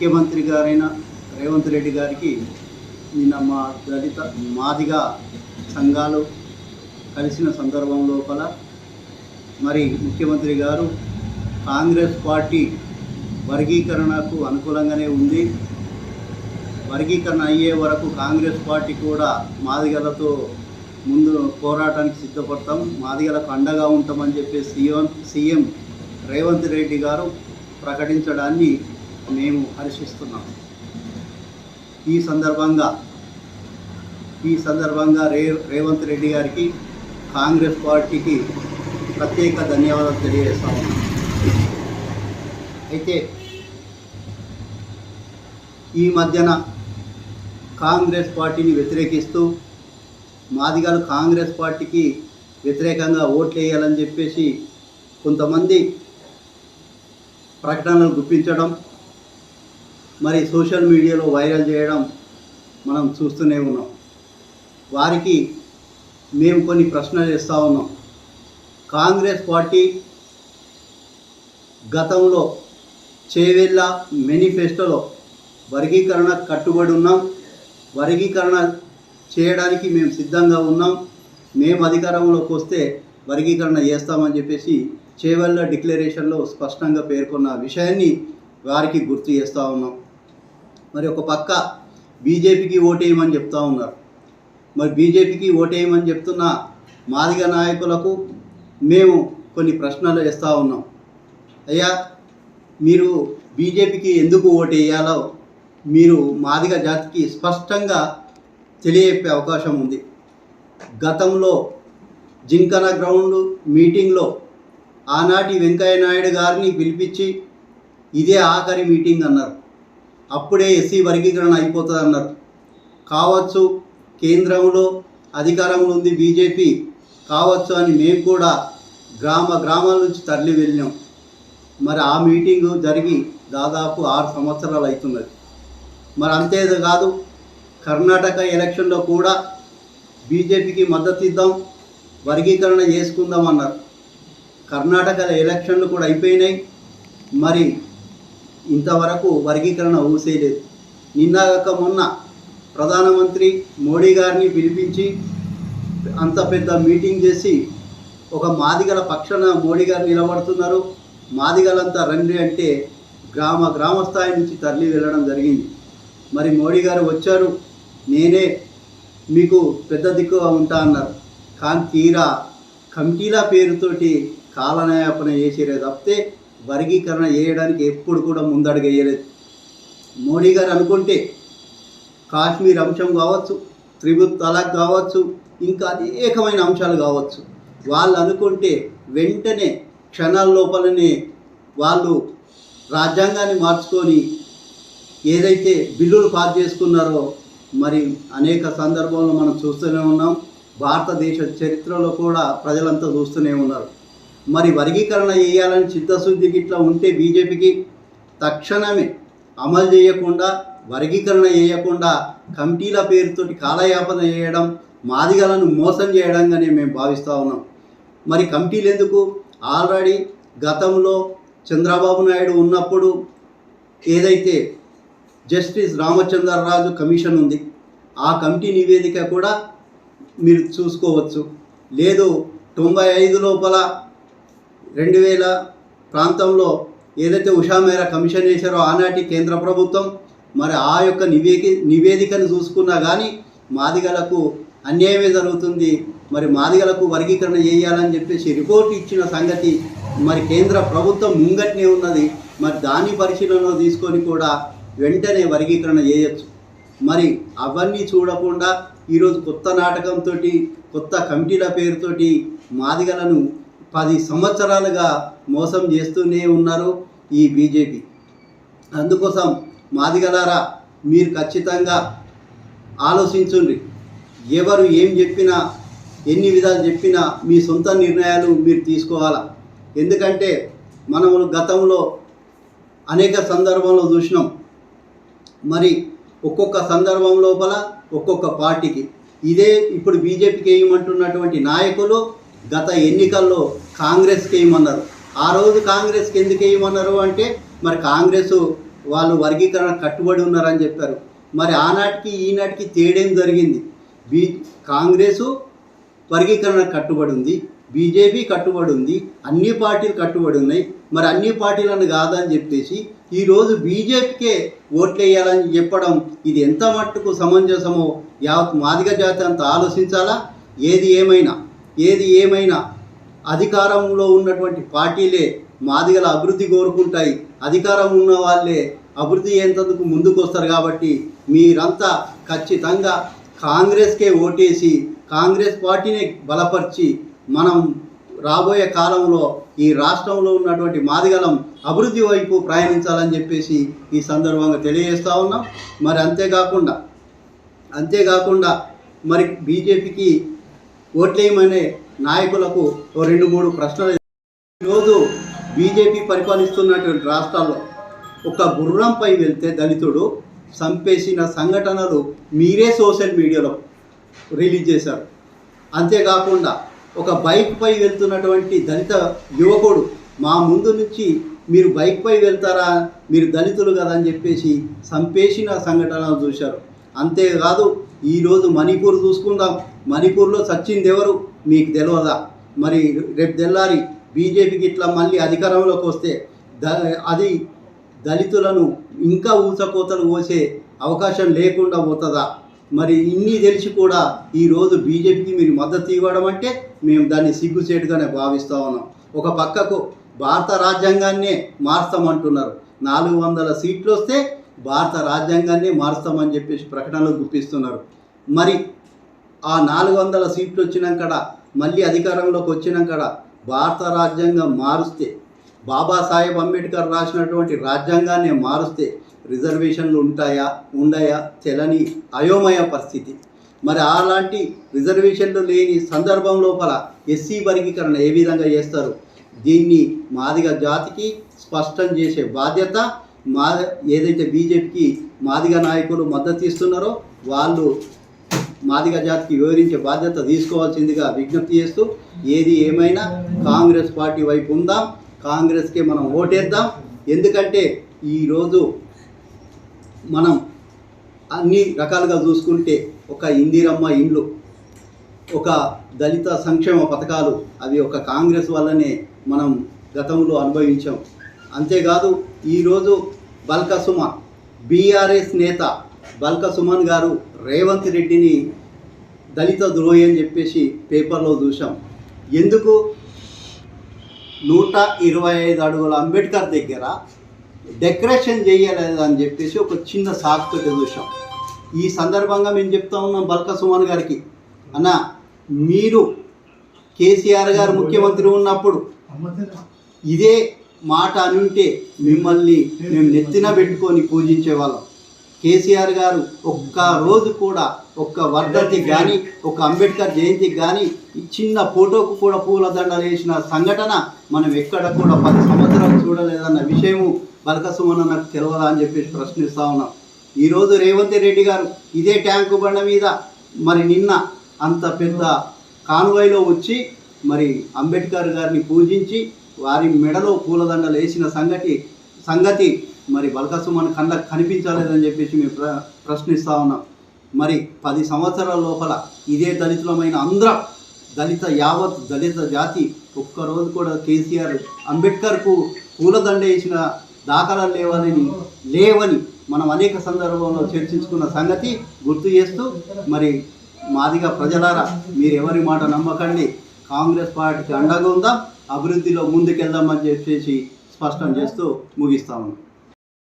ముఖ్యమంత్రి గారైన రేవంత్ రెడ్డి గారికి నిన్న మా దళిత మాదిగా సంఘాలు కలిసిన సందర్భం లోపల మరి ముఖ్యమంత్రి గారు కాంగ్రెస్ పార్టీ వర్గీకరణకు అనుకూలంగానే ఉంది. వర్గీకరణ అయ్యే వరకు కాంగ్రెస్ పార్టీ కూడా మాదిగలతో ముందు పోరాటానికి సిద్ధపడతాం. మాదిగలకు అండగా ఉంటామని చెప్పి సీఎం సీఎం రేవంత్ రెడ్డి గారు ప్రకటించడాన్ని మేము హర్షిస్తున్నాం. ఈ సందర్భంగా ఈ సందర్భంగా రే రేవంత్ రెడ్డి గారికి కాంగ్రెస్ పార్టీకి ప్రత్యేక ధన్యవాదాలు తెలియజేస్తా ఉన్నాం. అయితే ఈ మధ్యన కాంగ్రెస్ పార్టీని వ్యతిరేకిస్తూ మాదిగాలు కాంగ్రెస్ పార్టీకి వ్యతిరేకంగా ఓట్లు వేయాలని చెప్పేసి కొంతమంది ప్రకటనలు గుప్పించడం మరి సోషల్ మీడియాలో వైరల్ చేయడం మనం చూస్తూనే ఉన్నాం. వారికి మేము కొన్ని ప్రశ్నలు ఇస్తూ ఉన్నాం. కాంగ్రెస్ పార్టీ గతంలో చేవెళ్ళ మేనిఫెస్టోలో వర్గీకరణ కట్టుబడి ఉన్నాం. వర్గీకరణ చేయడానికి మేము సిద్ధంగా ఉన్నాం. మేము అధికారంలోకి వస్తే వర్గీకరణ చేస్తామని చెప్పేసి చేవెళ్ళ డిక్లరేషన్లో స్పష్టంగా పేర్కొన్న విషయాన్ని వారికి గుర్తు చేస్తూ ఉన్నాం. మరి ఒక పక్క బీజేపీకి ఓటేయమని చెప్తా ఉన్నారు. మరి బీజేపీకి ఓటేయమని చెప్తున్న మాదిగ నాయకులకు మేము కొన్ని ప్రశ్నలు వేస్తూ ఉన్నాం. అయ్యా మీరు బీజేపీకి ఎందుకు ఓటేయాలో వేయాలో మీరు మాదిగ జాతికి స్పష్టంగా తెలియజెప్పే అవకాశం ఉంది. గతంలో జింకన గ్రౌండ్ మీటింగ్లో ఆనాటి వెంకయ్య నాయుడు గారిని పిలిపించి ఇదే ఆఖరి మీటింగ్ అన్నారు. అప్పుడే ఎస్సీ వర్గీకరణ అయిపోతుంది అన్నారు కావచ్చు కేంద్రంలో అధికారంలో ఉంది బీజేపీ కావచ్చు అని మేము కూడా గ్రామ గ్రామాల నుంచి తరలి వెళ్ళినాం. మరి ఆ మీటింగు జరిగి దాదాపు ఆరు సంవత్సరాలు అవుతున్నది. మరి అంతే కాదు కర్ణాటక ఎలక్షన్లో కూడా బీజేపీకి మద్దతు ఇద్దాం వర్గీకరణ చేసుకుందాం అన్నారు. కర్ణాటక ఎలక్షన్లు కూడా అయిపోయినాయి. మరి ఇంతవరకు వర్గీకరణ ఊసేయలేదు నిన్నగాక మొన్న ప్రధానమంత్రి మోడీ గారిని పిలిపించి అంత పెద్ద మీటింగ్ చేసి ఒక మాదిగల పక్షాన మోడీ గారు నిలబడుతున్నారు. మాదిగలంతా రండి అంటే గ్రామ గ్రామ స్థాయి నుంచి తరలి వెళ్ళడం జరిగింది. మరి మోడీ గారు వచ్చారు. నేనే మీకు పెద్ద దిక్కుగా ఉంటా అన్నారు. కానీ తీరా కమిటీల పేరుతోటి కాలనాయాపన చేసేరే తప్పితే వర్గీకరణ చేయడానికి ఎప్పుడు కూడా ముందడుగు వేయలేదు. మోడీ గారు అనుకుంటే కాశ్మీర్ అంశం కావచ్చు త్రిభుత్ తలాక్ కావచ్చు ఇంకా అనేకమైన అంశాలు కావచ్చు. వాళ్ళు అనుకుంటే వెంటనే క్షణాల లోపలనే వాళ్ళు రాజ్యాంగాన్ని మార్చుకొని ఏదైతే బిల్లులు పాస్ చేసుకున్నారో మరి అనేక సందర్భంలో మనం చూస్తూనే ఉన్నాం. భారతదేశ చరిత్రలో కూడా ప్రజలంతా చూస్తూనే ఉన్నారు. మరి వర్గీకరణ చేయాలని చిత్తశుద్ధికి ఇట్లా ఉంటే బీజేపీకి తక్షణమే అమలు చేయకుండా వర్గీకరణ చేయకుండా కమిటీల పేరుతోటి కాలయాపన చేయడం మాదిగలను మోసం చేయడంగానే మేము భావిస్తూ ఉన్నాం. మరి కమిటీలు ఎందుకు? ఆల్రెడీ గతంలో చంద్రబాబు నాయుడు ఉన్నప్పుడు ఏదైతే జస్టిస్ రామచంద్రరాజు కమిషన్ ఉంది ఆ కమిటీ నివేదిక కూడా మీరు చూసుకోవచ్చు. లేదు తొంభై ఐదు లోపల రెండు వేల ప్రాంతంలో ఏదైతే ఉషా మేర కమిషన్ చేశారో ఆనాటి కేంద్ర ప్రభుత్వం మరి ఆ యొక్క నివేది నివేదికను చూసుకున్నా కానీ మాదిగలకు అన్యాయమే జరుగుతుంది. మరి మాదిగలకు వర్గీకరణ చేయాలని చెప్పేసి రిపోర్ట్ ఇచ్చిన సంగతి మరి కేంద్ర ప్రభుత్వం ముంగట్నే ఉన్నది. మరి దాని పరిశీలనలో తీసుకొని కూడా వెంటనే వర్గీకరణ చేయొచ్చు. మరి అవన్నీ చూడకుండా ఈరోజు కొత్త నాటకంతో కొత్త కమిటీల పేరుతోటి మాదిగలను పది సంవత్సరాలుగా మోసం చేస్తూనే ఉన్నారు ఈ బీజేపీ. అందుకోసం మాదిగలారా మీరు ఖచ్చితంగా ఆలోచించండి ఎవరు ఏం చెప్పినా ఎన్ని విధాలు చెప్పినా మీ సొంత నిర్ణయాలు మీరు తీసుకోవాలా? ఎందుకంటే మనము గతంలో అనేక సందర్భంలో చూసినాం. మరి ఒక్కొక్క సందర్భం లోపల ఒక్కొక్క పార్టీకి. ఇదే ఇప్పుడు బీజేపీకి వేయమంటున్నటువంటి నాయకులు గత ఎన్నికల్లో కాంగ్రెస్కి వేయమన్నారు ఆ రోజు కాంగ్రెస్కి ఎందుకు వేయమన్నారు అంటే మరి కాంగ్రెస్ వాళ్ళు వర్గీకరణ కట్టుబడి ఉన్నారని చెప్పారు. మరి ఆనాటికి ఈనాటికి తేడేం జరిగింది? బీ కాంగ్రెసు వర్గీకరణ కట్టుబడి ఉంది బీజేపీ కట్టుబడి ఉంది అన్ని పార్టీలు కట్టుబడి ఉన్నాయి. మరి అన్ని పార్టీలను కాదని చెప్పేసి ఈరోజు బీజేపీకే ఓట్లు వేయాలని చెప్పడం ఇది ఎంత మట్టుకు సమంజసమో యావత్ మాదిగ జాతి అంత ఆలోచించాలా? ఏది ఏమైనా ఏది ఏమైనా అధికారంలో ఉన్నటువంటి పార్టీలే మాదిగల అభివృద్ధి కోరుకుంటాయి. అధికారం ఉన్న వాళ్ళే అభివృద్ధి అయ్యేందుకు ముందుకు వస్తారు కాబట్టి మీరంతా ఖచ్చితంగా కాంగ్రెస్కే ఓటేసి కాంగ్రెస్ పార్టీని బలపరిచి మనం రాబోయే కాలంలో ఈ రాష్ట్రంలో ఉన్నటువంటి మాదిగలం అభివృద్ధి వైపు ప్రయాణించాలని చెప్పేసి ఈ సందర్భంగా తెలియజేస్తూ ఉన్నాం. మరి అంతేకాకుండా అంతేకాకుండా మరి బీజేపీకి ఓట్లేయమనే నాయకులకు ఓ రెండు మూడు ప్రశ్నలు ఈరోజు బీజేపీ పరిపాలిస్తున్నటువంటి రాష్ట్రాల్లో ఒక గుర్రంపై వెళ్తే దళితుడు చంపేసిన సంఘటనలు మీరే సోషల్ మీడియాలో రిలీజ్ చేశారు. అంతేకాకుండా ఒక బైక్పై వెళ్తున్నటువంటి దళిత యువకుడు మా ముందు నుంచి మీరు బైక్పై వెళ్తారా? మీరు దళితులు కదా అని చెప్పేసి చంపేసిన సంఘటనలు చూశారు. అంతేకాదు ఈరోజు మణిపూర్ చూసుకుందాం మణిపూర్లో సచ్చింది ఎవరు మీకు తెలియదా మరి రేపు తెల్లారి బీజేపీకి ఇట్లా మళ్ళీ అధికారంలోకి వస్తే ద అది దళితులను ఇంకా ఊచకోతలు పోసే అవకాశం లేకుండా పోతుందా? మరి ఇన్ని తెలిసి కూడా ఈరోజు బీజేపీకి మీరు మద్దతు ఇవ్వడం అంటే మేము దాన్ని సిగ్గుచేటుగానే భావిస్తూ ఉన్నాం. ఒక పక్కకు భారత రాజ్యాంగాన్నే మార్చమంటున్నారు నాలుగు వందల సీట్లు వస్తే భారత రాజ్యాంగాన్ని మారుస్తామని చెప్పేసి ప్రకటనలు గుప్పిస్తున్నారు. మరి ఆ నాలుగు వందల సీట్లు వచ్చినాకడ మళ్ళీ అధికారంలోకి వచ్చినాకడ భారత రాజ్యాంగం మారుస్తే బాబాసాహెబ్ అంబేద్కర్ రాసినటువంటి రాజ్యాంగాన్ని మారుస్తే రిజర్వేషన్లు ఉంటాయా ఉండయా? తెలని అయోమయ పరిస్థితి. మరి అలాంటి రిజర్వేషన్లు లేని సందర్భం లోపల ఎస్సీ వర్గీకరణ ఏ విధంగా చేస్తారు? దీన్ని మాదిగ జాతికి స్పష్టం చేసే బాధ్యత మా ఏదైతే బీజేపీకి మాదిగ నాయకులు మద్దతు ఇస్తున్నారో వాళ్ళు మాదిగ జాతికి వివరించే బాధ్యత తీసుకోవాల్సిందిగా విజ్ఞప్తి చేస్తూ ఏది ఏమైనా కాంగ్రెస్ పార్టీ వైపు ఉందాం కాంగ్రెస్కే మనం ఓటేద్దాం. ఎందుకంటే ఈరోజు మనం అన్ని రకాలుగా చూసుకుంటే ఒక ఇందిరమ్మ ఇండ్లు ఒక దళిత సంక్షేమ పథకాలు అవి ఒక కాంగ్రెస్ వల్లనే మనం గతంలో అనుభవించాం. అంతేకాదు ఈరోజు బల్క సుమన్ బీఆర్ఎస్ నేత బల్క సుమన్ గారు రేవంత్ రెడ్డిని దళిత ద్రోహి అని చెప్పేసి పేపర్లో చూసాం ఎందుకు? నూట ఇరవై ఐదు అడుగుల అంబేద్కర్ దగ్గర డెకరేషన్ చేయలేదు అని చెప్పేసి ఒక చిన్న సాకుతో చూసాం ఈ సందర్భంగా మేము చెప్తా ఉన్నాం బల్క సుమన్ గారికి. అన్న మీరు కేసీఆర్ గారు ముఖ్యమంత్రి ఉన్నప్పుడు ఇదే మాట అనుంటే మిమ్మల్ని మేము నెత్తిన పెట్టుకొని పూజించే వాళ్ళం. కేసీఆర్ గారు ఒక్క రోజు కూడా ఒక్క వర్ధంతికి కానీ ఒక అంబేద్కర్ జయంతికి కానీ చిన్న ఫోటోకు కూడా పూల దండలు వేసిన సంఘటన మనం ఎక్కడ కూడా పది సంవత్సరాలు చూడలేదన్న విషయము బలకసుమన నాకు తెలియదా అని చెప్పేసి ప్రశ్నిస్తా ఉన్నాం. ఈరోజు రేవంత్ రెడ్డి గారు ఇదే ట్యాంకు బండ మీద మరి నిన్న అంత పెద్ద కాన్వాయ్లో వచ్చి మరి అంబేద్కర్ గారిని పూజించి వారి మెడలో పూలదండలు వేసిన సంగతి సంగతి మరి బల్కసుమన్ కళ్ళకు కనిపించలేదని చెప్పేసి మేము ప్ర ప్రశ్నిస్తా ఉన్నాం. మరి పది సంవత్సరాల లోపల ఇదే దళితులమైన అందరం దళిత యావత్ దళిత జాతి ఒక్కరోజు కూడా కేసీఆర్ అంబేద్కర్కు పూలదండ వేసిన దాఖలాలు లేవని లేవని మనం అనేక సందర్భంలో చర్చించుకున్న సంగతి గుర్తు చేస్తూ మరి మాదిగా ప్రజలారా మీరు ఎవరి మాట నమ్మకండి. కాంగ్రెస్ పార్టీకి అండగా ఉందా అభివృద్ధిలో ముందుకెళ్దామని చెప్పేసి స్పష్టం చేస్తూ ముగిస్తాము